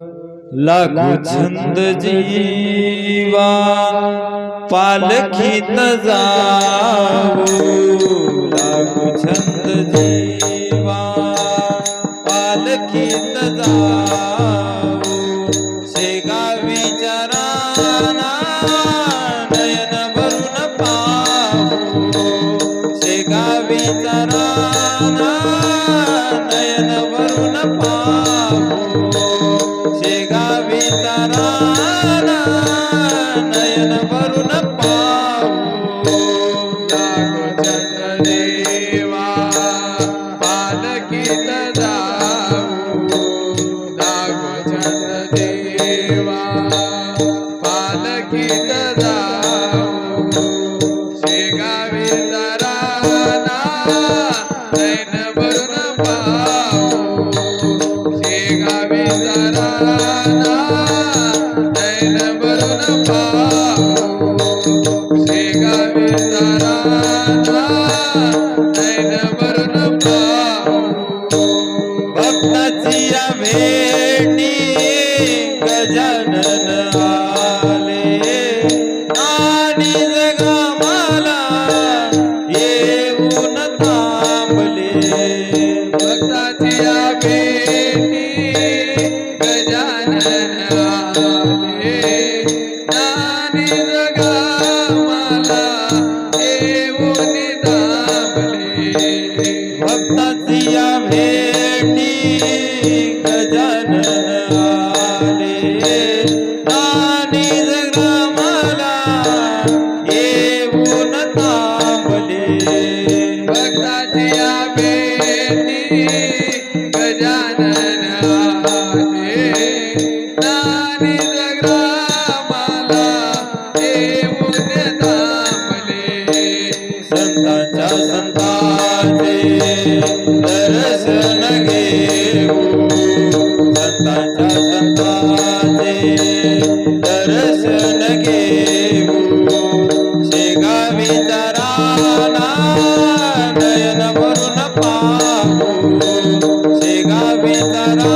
लाखो छंद जीवा पालखीत जाऊ लाखो छंद जीवा पालखीत जाऊ Yeah. ಜಗಾ da da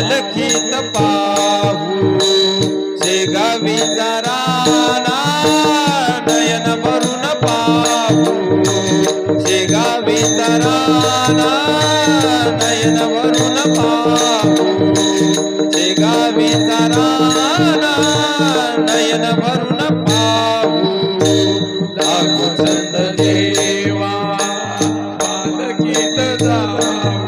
लखित पाहू. शेगावी राणा नयन भरून पाहू. शेगावी राणा नयन भरून पाहू. शेगावी राणा नयन भरून पाहू. लागू संत देवा बालगीत जाऊ.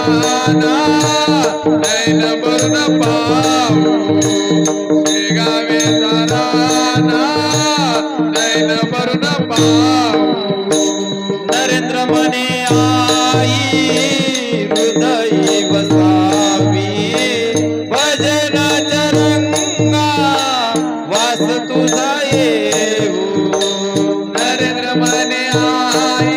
আয়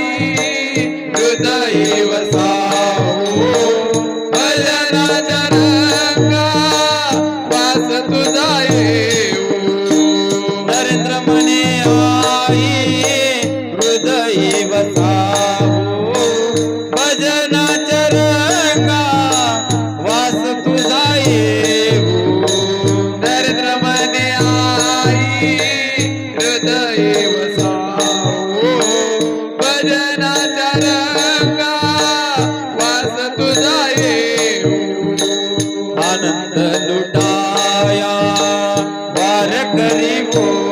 बार करी वो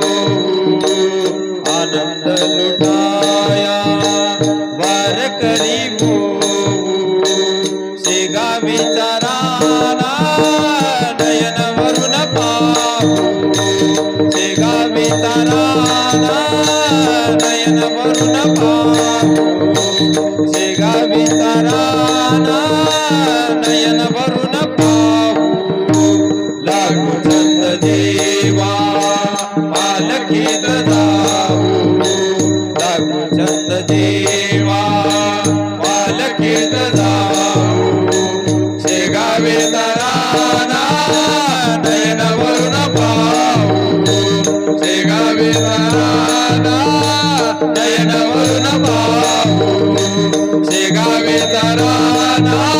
Maranatha.